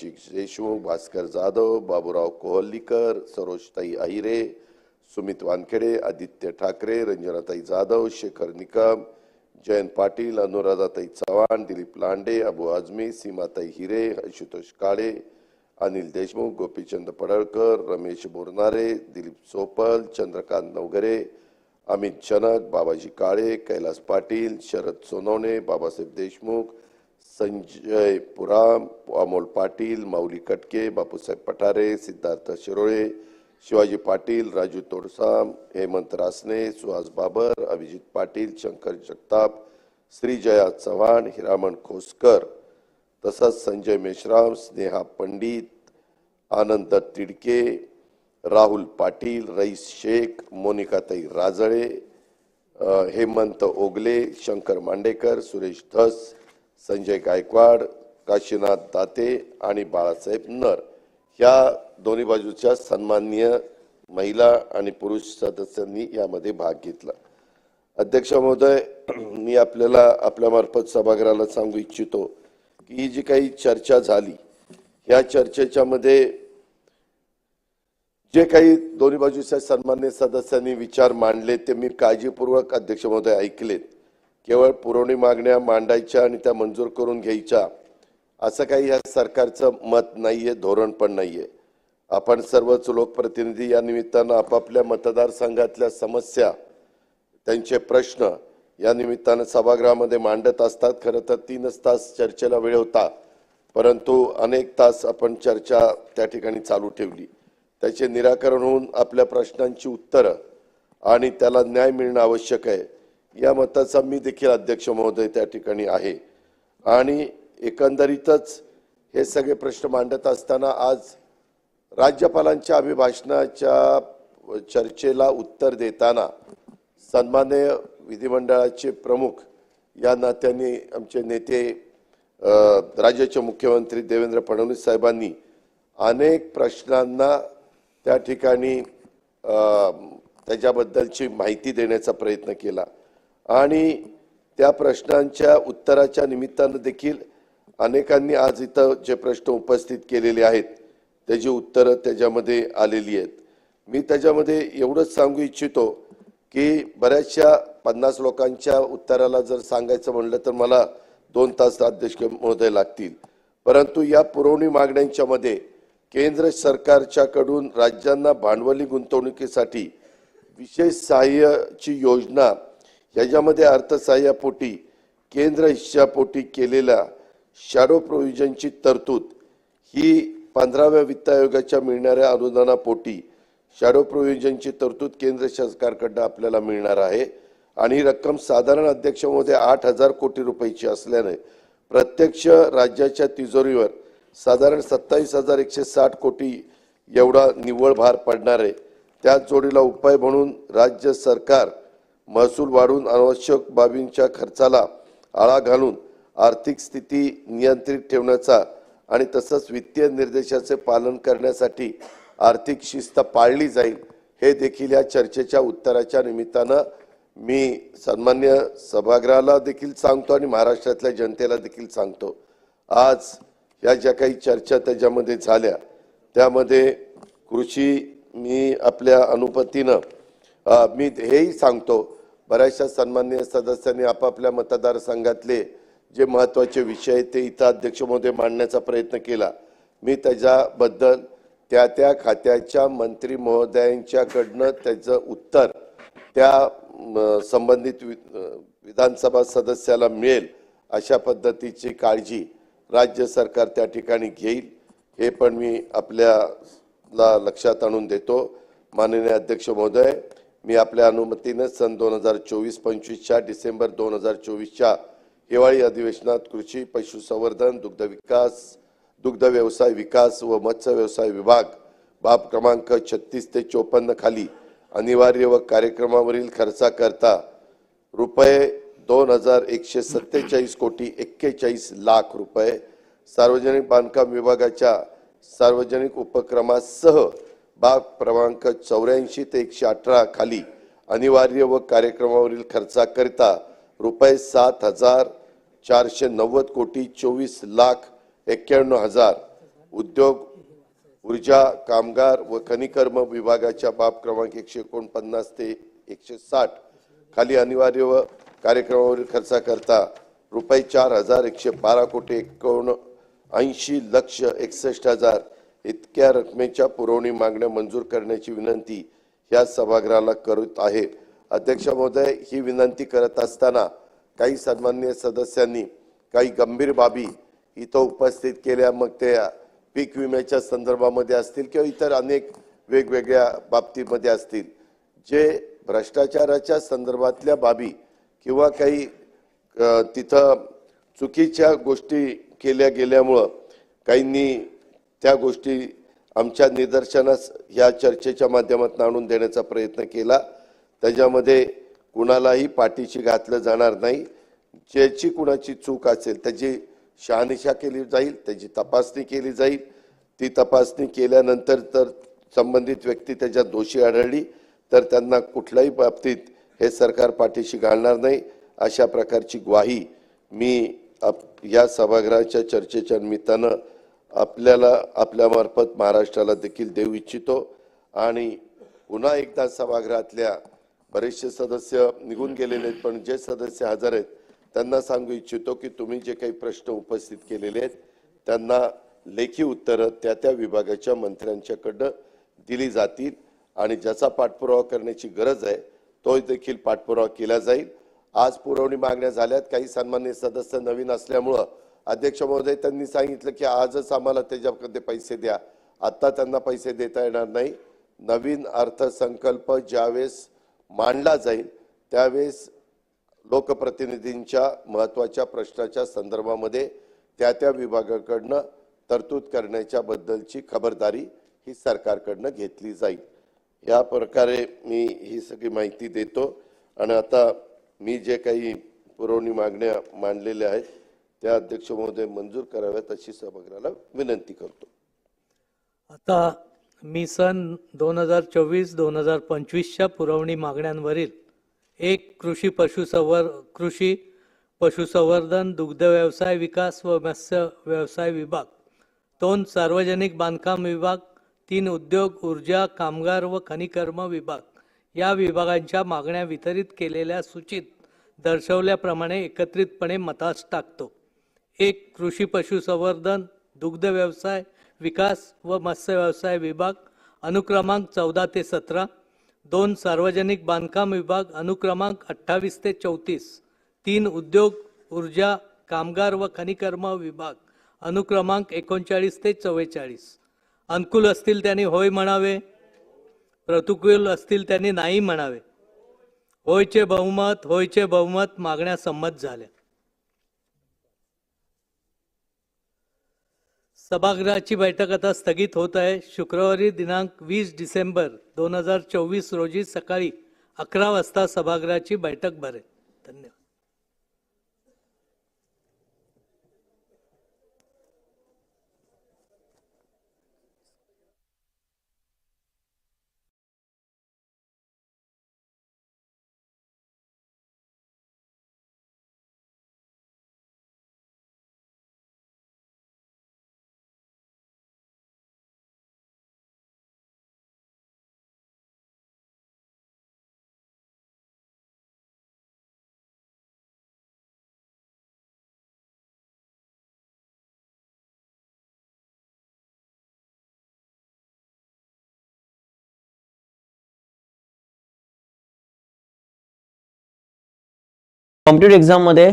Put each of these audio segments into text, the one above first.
देशमुख भास्कर जाधव बाबूराव कोहल्लीकर सरोजताई अहिरे सुमित वानखेडे आदित्य ठाकरे रंजनाताई जाधव शेखर निकम जयंत पाटील अनुराधाताई चव्हाण दिलीप लांडे अबू आझमी सीमाताई हिरे आशुतोष काळे अनिल देशमुख गोपीचंद पडळकर रमेश बोरनारे दिलीप सोपल चंद्रकांत नवघरे अमित जनक बाबाजी काळे कैलास पाटील शरद सोनवणे बाबासाहेब देशमुख संजय पुराम अमोल पाटील माऊली कटके बापूसाहेब पठारे सिद्धार्थ शिरोळे शिवाजी पाटील राजू तोडसाम हेमंत रासने सुहास बाबर अभिजित पाटील शंकर जगताप श्रीजया चव्हाण हिरामण खोसकर. तसंच संजय मेश्राम स्नेहा पंडित आनंद तिडके राहुल पाटील रईस शेख मोनिकाताई राजळे हेमंत ओगले शंकर मांडेकर सुरेश धस संजय गायकवाड काशीनाथ दाते आणि बाळासाहेब नर ह्या दोन्ही बाजूच्या सन्माननीय महिला आणि पुरुष सदस्यांनी यामध्ये भाग घेतला. अध्यक्ष महोदय मी आपल्याला आपल्यामार्फत सभागृहाला सांगू इच्छितो की ही जी काही चर्चा झाली या चर्चेच्या मध्ये जे काही दोन्ही बाजूच्या सन्मान्य सदस्यांनी विचार मांडले ते मी काळजीपूर्वक अध्यक्ष महोदय ऐकलेत. केवळ पुरवणी मागण्या मांडायच्या आणि त्या मंजूर करून घ्यायच्या असं काही या सरकारचं मत नाही आहे धोरण पण नाही आहे आपण सर्वच लोकप्रतिनिधी या निमित्तानं आपापल्या मतदारसंघातल्या समस्या त्यांचे प्रश्न या निमित्तानं सभागृहामध्ये मांडत असतात. खरं तर तीनच तास चर्चेला वेळ होता परंतु अनेक तास आपण चर्चा त्या ठिकाणी चालू ठेवली. त्याचे निराकरण होऊन आपल्या प्रश्नांची उत्तरं आणि त्याला न्याय मिळणं आवश्यक आहे. या मताचा मी देखील अध्यक्ष महोदय त्या ठिकाणी आहे. आणि एकंदरीतच हे सगळे प्रश्न मांडत असताना आज राज्यपालांच्या अभिभाषणाच्या चर्चेला उत्तर देताना सन्मान्य विधिमंडळाचे प्रमुख या नात्याने आमचे नेते राज्याचे मुख्यमंत्री देवेंद्र फडणवीस साहेबांनी अनेक प्रश्नांना त्या ठिकाणी त्याच्याबद्दलची माहिती देण्याचा प्रयत्न केला. आणि त्या प्रश्नांच्या उत्तराच्या निमित्तानं देखील अनेकांनी आज इथं जे प्रश्न उपस्थित केलेले आहेत त्याची उत्तरं त्याच्यामध्ये आलेली आहेत. मी त्याच्यामध्ये एवढंच सांगू इच्छितो की बऱ्याचशा पन्नास लोकांच्या उत्तराला जर सांगायचं म्हणलं तर मला दोन तास अध्यक्ष महोदय लागतील. परंतु या पुरवणी मागण्यांच्या मध्ये केंद्र सरकारच्याकडून राज्यांना भांडवली गुंतवणुकीसाठी विशेष सहाय्याची योजना त्याच्यामध्ये अर्थसहाय्यापोटी केंद्र हिश्शापोटी केलेल्या शॅडो प्रोव्हिजनची तरतूद ही पंधराव्या वित्त आयोगाच्या मिळणाऱ्या अनुदानापोटी शॅडो प्रोव्हिजनची तरतूद केंद्र सरकारकडनं आपल्याला मिळणार आहे. आणि रक्कम साधारण अध्यक्षामध्ये आठ हजार कोटी रुपयाची असल्याने प्रत्यक्ष राज्याच्या तिजोरीवर साधारण सत्तावीस हजार एकशे साठ कोटी एवढा निव्वळ भार पडणार आहे. त्याच जोडीला उपाय म्हणून राज्य सरकार महसूल वाढवून अनावश्यक बाबींच्या खर्चाला आळा घालून आर्थिक स्थिती नियंत्रित ठेवण्याचा आणि तसंच वित्तीय निर्देशाचे पालन करण्यासाठी आर्थिक शिस्त पाळली जाईल हे देखील या चर्चेच्या उत्तराच्या निमित्तानं मी सन्मान्य सभागृहाला देखील सांगतो आणि महाराष्ट्रातल्या जनतेला देखील सांगतो. आज या ज्या काही चर्चा त्याच्यामध्ये झाल्या त्यामध्ये कृषी मी आपल्या अनुपतीनं मी हेही सांगतो बऱ्याचशा सन्माननीय सदस्यांनी आपापल्या मतदारसंघातले जे महत्त्वाचे विषय आहेत ते इथं अध्यक्ष मांडण्याचा प्रयत्न केला. मी त्याच्याबद्दल त्या त्या खात्याच्या मंत्री महोदयांच्याकडनं त्याचं उत्तर त्या संबंधित वि- विधानसभा सदस्याला मिळेल अशा पद्धतीची काळजी राज्य सरकार त्या ठिकाणी घेईल हे पण मी आपल्याला लक्षात आणून देतो. माननीय अध्यक्ष महोदय मी आपल्या अनुमतीनं सन दोन हजार चोवीस पंचवीसच्या डिसेंबर दोन हजार चोवीसच्या हिवाळी अधिवेशनात कृषी पशुसंवर्धन दुग्ध विकास दुग्ध व्यवसाय विकास व मत्स्य व्यवसाय विभाग बाब क्रमांक छत्तीस ते चोपन्न खाली अनिवार्य व कार्यक्रमावरील खर्चाकरता रुपये दोन हजार एकशे सत्तेचाळीस कोटी एक्केचाळीस लाख रुपये सार्वजनिक बांधकाम विभागाच्या सार्वजनिक उपक्रमासह बाब क्रमांक चौऱ्याऐंशी ते एकशे अठरा खाली अनिवार्य व कार्यक्रमावरील खर्चाकरिता रुपये सात हजार चारशे नव्वद कोटी चोवीस लाख एक्क्याण्णव हजार. उद्योग ऊर्जा कामगार व खनिकर्म विभागाच्या बाब क्रमांक एकशे एकोणपन्नास ते एकशे साठ खाली अनिवार्य व कार्यक्रमावरील खर्चाकरता रुपये चार हजार एकशे बारा कोटी एकोण ऐंशी लक्ष एकसष्ट हजार इतक्या रकमेच्या पुरवणी मागण्या मंजूर करण्याची विनंती या सभागृहाला करत आहे. अध्यक्ष महोदय ही विनंती करत असताना काही सन्मान्य सदस्यांनी काही गंभीर बाबी इथं उपस्थित केल्या. मग ते पीक विम्याच्या संदर्भामध्ये असतील किंवा इतर अनेक वेगवेगळ्या बाबतीमध्ये असतील. जे भ्रष्टाचाराच्या संदर्भातल्या बाबी किंवा काही तिथं चुकीच्या गोष्टी केल्या गेल्यामुळं काहींनी त्या गोष्टी आमच्या निदर्शनास या चर्चेच्या माध्यमातून आणून देण्याचा प्रयत्न केला. त्याच्यामध्ये कुणालाही पाठीशी घातलं जाणार नाही. ज्याची कुणाची चूक असेल त्याची शहानिशा केली जाईल त्याची तपासणी केली जाईल. ती तपासणी केल्यानंतर तर संबंधित व्यक्ती त्याच्यात दोषी आढळली तर त्यांना कुठल्याही बाबतीत हे सरकार पाठीशी घालणार नाही. अशा प्रकारची ग्वाही मी या सभागृहाच्या चर्चेच्या निमित्तानं आपल्याला आपल्यामार्फत महाराष्ट्राला देखील देऊ इच्छितो. आणि पुन्हा एकदा सभागृहातल्या बरेचसे सदस्य निघून गेलेले आहेत पण जे सदस्य हजर आहेत त्यांना सांगू इच्छितो की तुम्ही जे काही प्रश्न उपस्थित केलेले आहेत त्यांना लेखी उत्तरं त्या त्या विभागाच्या मंत्र्यांच्याकडं दिली जातील. आणि ज्याचा पाठपुरावा करण्याची गरज आहे तो देखील पाठपुरावा केला जाईल. आज पुरवणी मागण्या झाल्यात. काही सन्मान्य सदस्य नवीन असल्यामुळं अध्यक्ष महोदय त्यांनी सांगितलं की आजच आम्हाला त्याच्यामध्ये पैसे द्या. आत्ता त्यांना पैसे देता येणार नाही. नवीन अर्थसंकल्प ज्यावेळेस मांडला जाईल त्यावेळेस लोकप्रतिनिधींच्या महत्त्वाच्या प्रश्नाच्या संदर्भामध्ये त्या त्या विभागाकडनं तरतूद करण्याच्या बद्दलची खबरदारी ही सरकारकडनं घेतली जाईल. या प्रकारे मी ही सगळी माहिती देतो. आणि आता मी जे काही पुरवणी मागण्या मांडलेल्या आहेत त्या अध्यक्ष महोदय मंजूर कराव्यात अशी सभागृहाला विनंती करतो. आता मी सन दोन हजार चोवीस दोन हजार पंचवीसच्या पुरवणी मागण्यांवरील एक कृषी पशुसंवर कृषी पशुसंवर्धन दुग्ध व्यवसाय विकास व मत्स्य व्यवसाय विभाग दोन सार्वजनिक बांधकाम विभाग तीन उद्योग ऊर्जा कामगार व खनिकर्म विभाग या विभागांच्या मागण्या वितरित केलेल्या सूचित दर्शवल्याप्रमाणे एकत्रितपणे मतास टाकतो. एक कृषी पशुसंवर्धन दुग्ध व्यवसाय विकास व मत्स्य व्यवसाय विभाग अनुक्रमांक चौदा ते सतरा दोन सार्वजनिक बांधकाम विभाग अनुक्रमांक अठ्ठावीस ते चौतीस तीन उद्योग ऊर्जा कामगार व खनिकर्म विभाग अनुक्रमांक एकोणचाळीस ते चव्वेचाळीस. अनुकूल असतील त्यांनी होय म्हणावे प्रतिकूल असतील त्यांनी नाही म्हणावे. होयचे बहुमत होयचे बहुमत मागण्या संमत झाल्या. सभागृहाची बैठक आता स्थगित होत आहे. शुक्रवारी दिनांक वीस डिसेंबर दोन हजार चोवीस रोजी सकाळी अकरा वाजता सभागृहाची बैठक भरेल. धन्यवाद. कॉम्पिटेटिव्ह एक्झाममध्ये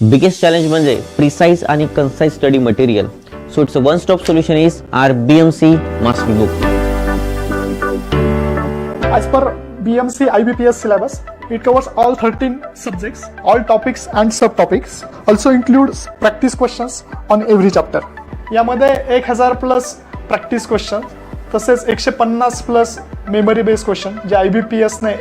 बिगेस्ट चॅलेंज म्हणजे प्रिसाईज आणि concise study material so it's one stop solution is R B M C master book B P S syllabus it it covers all 13 subjects, all topics and subtopics. Also includes practice questions on every chapter. यामध्ये एक हजार plus practice question तसेच एकशे पन्नास plus memory based question जे I B P एसने